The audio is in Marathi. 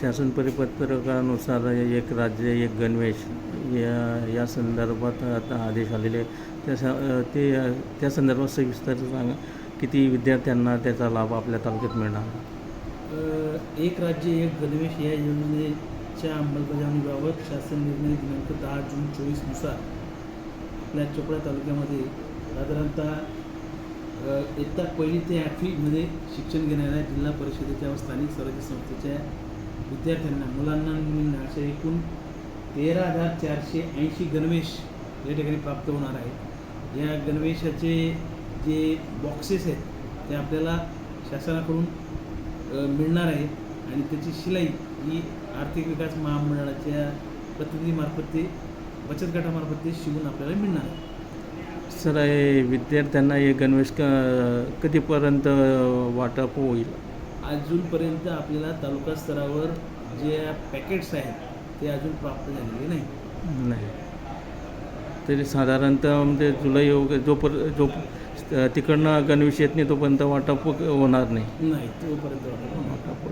शासन परिपत्रकानुसार एक राज्य एक गणवेश या या संदर्भात आता आदेश आलेले आहे. त्या ते त्या संदर्भात सविस्तर सांगा किती विद्यार्थ्यांना त्याचा लाभ आपल्या तालुक्यात मिळणार एक राज्य एक गणवेश या योजनेच्या अंमलबजावणीबाबत शासन निर्णय दिनांक दहा जून चोवीसनुसार आपल्या चोपडा तालुक्यामध्ये साधारणतः इयत्ता पहिली ते आठवीमध्ये शिक्षण घेणाऱ्या जिल्हा परिषदेच्या व स्थानिक स्वराज्य संस्थेच्या विद्यार्थ्यांना मुलांना मुलींना असे एकूण तेरा हजार चारशे ऐंशी गणवेश या ठिकाणी प्राप्त होणार आहे या गणवेशाचे जे बॉक्सेस आहेत ते आपल्याला शासनाकडून मिळणार आहे आणि त्याची शिलाई ही आर्थिक विकास महामंडळाच्या प्रतिनिधीमार्फत ते बचत गटामार्फत ते शिवून आपल्याला मिळणार आहे सर हे विद्यार्थ्यांना हे गणवेश क कधीपर्यंत वाटप होईल? अजूनपर्यंत आपल्याला तालुका स्तरावर जे पॅकेट्स आहेत ते अजून प्राप्त झालेले नाही. नाही. तरी साधारणतः म्हणजे जुलै वगैरे जोपर जो तिकडनं गणवेश येत नाही तोपर्यंत वाटप होणार नाही. नाही तोपर्यंत. वाटप